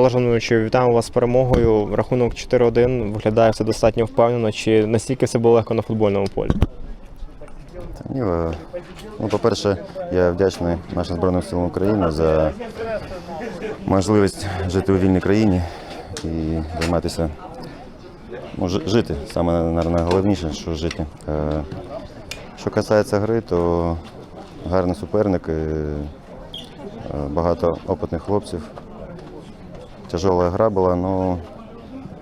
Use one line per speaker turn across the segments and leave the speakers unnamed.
Олежановичу, вітаємо вас з перемогою. Рахунок 4-1. Виглядає все достатньо впевнено. Чи настільки все було легко на футбольному полі?
Ні, ну, по-перше, я вдячний нашим Збройним силам України за можливість жити у вільній країні і займатися, ну, жити. Саме найголовніше, що жити. Е, Що касається гри, то гарний суперник, е, багато опитних хлопців. Тяжела гра була, але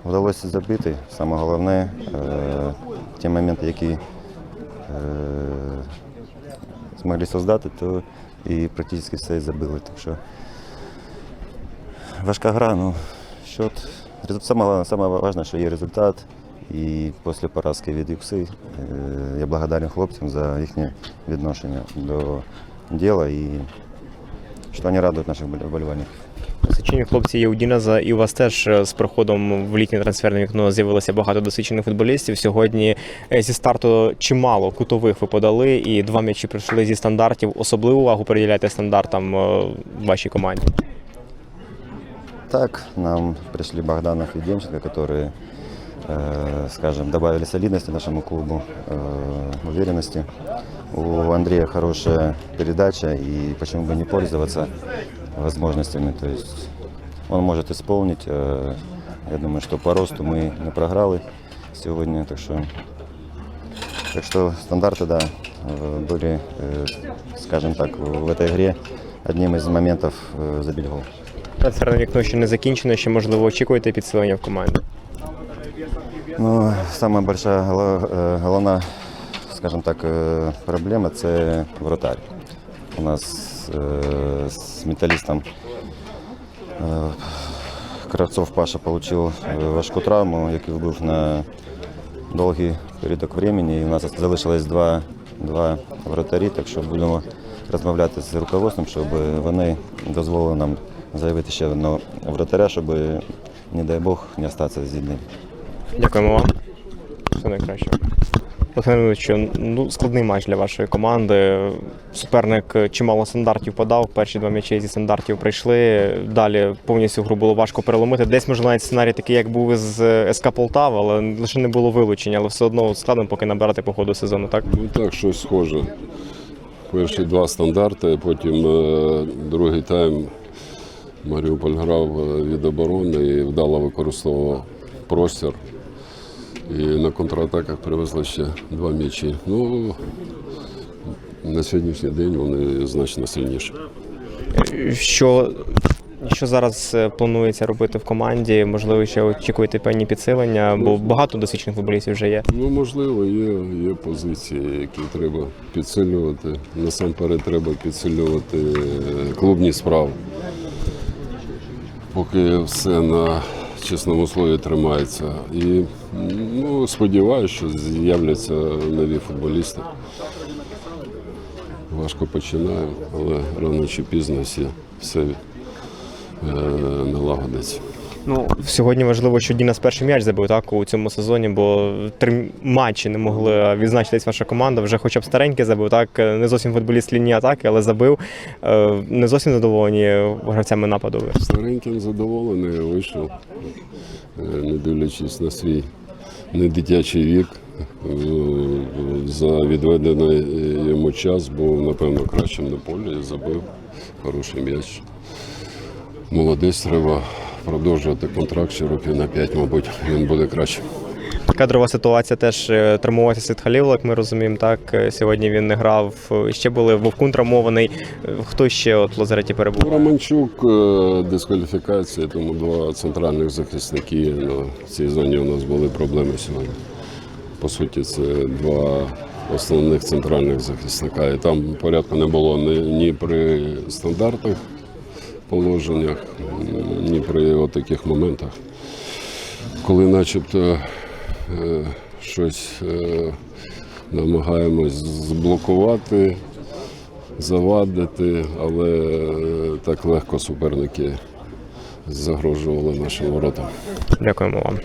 вдалося забити. Саме головне, е, ті моменти, які е, змогли создати, то і практично все забили. Так що важка гра, ну счет. Саме, що є результат. І після поразки від Юкси е, я благодарен хлопцям за їхнє відношення до діла і що вони радують наших вболівальників
Досвідчені хлопці є у Діназа, і у вас теж е, з приходом в літнє трансферне вікно з'явилося багато досвідчених футболістів. Сьогодні е, зі старту чимало кутових ви подали, і два м'ячі прийшли зі стандартів. Особливу увагу приділяєте стандартам е, в вашій команді.
Так, нам пришли Богданов и Демченко, которые, э, скажем, добавили солидности нашему клубу, э, уверенности. У Андрея хорошая передача, и почему бы не пользоваться возможностями. То есть он может исполнить. э, я думаю, что по росту мы не програли сегодня, так что, так что стандарты, да, э, были, э, скажем так, в этой игре одним из моментов э, забить гол.
Трансферне вікно ще не закінчено, ще можливо очікуєте підсилення в команді.
Ну, самая большая голо- э, головна, скажем так, э, проблема це вратарь. У нас э, з металістом э, Кравцов Паша отримав важку травму, який був на довгий період времени. І у нас залишилось два, два вратарі, так що будемо розмовляти з руководством, щоб вони дозволили нам заявити ще одного вратаря, щоб, не дай Бог, не остатися з одним.
Дякуємо вам. Все найкраще. Іванович, ну складний матч для вашої команди. Суперник чимало стандартів подав. Перші два м'ячі зі стандартів прийшли. Далі повністю гру було важко переломити. Десь можна навіть сценарій такий, як був із СК Полтава, але лише не було вилучення, але все одно складно поки набирати по ходу сезону, так?
Ну так, щось схоже. Перші два стандарти, потім е, другий тайм Маріуполь грав е, від оборони і вдало використовував простір. І на контратаках привезли ще два м'ячі. Ну, на сьогоднішній день вони значно сильніші.
Що, що зараз е, планується робити в команді? Можливо, ще очікуєте певні підсилення, бо багато досвідчених футболістів вже є.
Ну, можливо, є, є позиції, які треба підсилювати. Насамперед треба підсилювати е, клубні справи. Поки все на чесному слові тримається. І ну, сподіваюся, що з'являться нові футболісти. Важко починаю, але рано чи пізно всі, все е, налагодиться.
Ну, сьогодні важливо, що Дінас перший м'яч забив так у цьому сезоні, бо три матчі не могли відзначитись ваша команда. Вже хоча б старенький забив, так не зовсім футболіст лінії атаки, але забив. Е, Не зовсім задоволені гравцями нападу.
Стареньким задоволений вийшов, е, не дивлячись на свій недитячий вік. е, За відведений йому час був, напевно, кращим на полі забив хороший м'яч. Молодець треба продовжувати контракт ще років на 5, мабуть, він буде краще.
Кадрова ситуація теж е, травмувався Сид Халілов, як ми розуміємо. Так Е, сьогодні він не грав. Е, Ще були Вовкун травмований. Хто ще от лазареті перебув?
Романчук дискваліфікація, тому два центральних захисники. В цій зоні у нас були проблеми сьогодні. По суті, це два основних центральних захисника. І там порядку не було ні, при стандартних положеннях, ні при таких моментах. Коли начебто е, щось е, намагаємось зблокувати, завадити, але е, так легко суперники загрожували нашим воротам.
Дякуємо вам.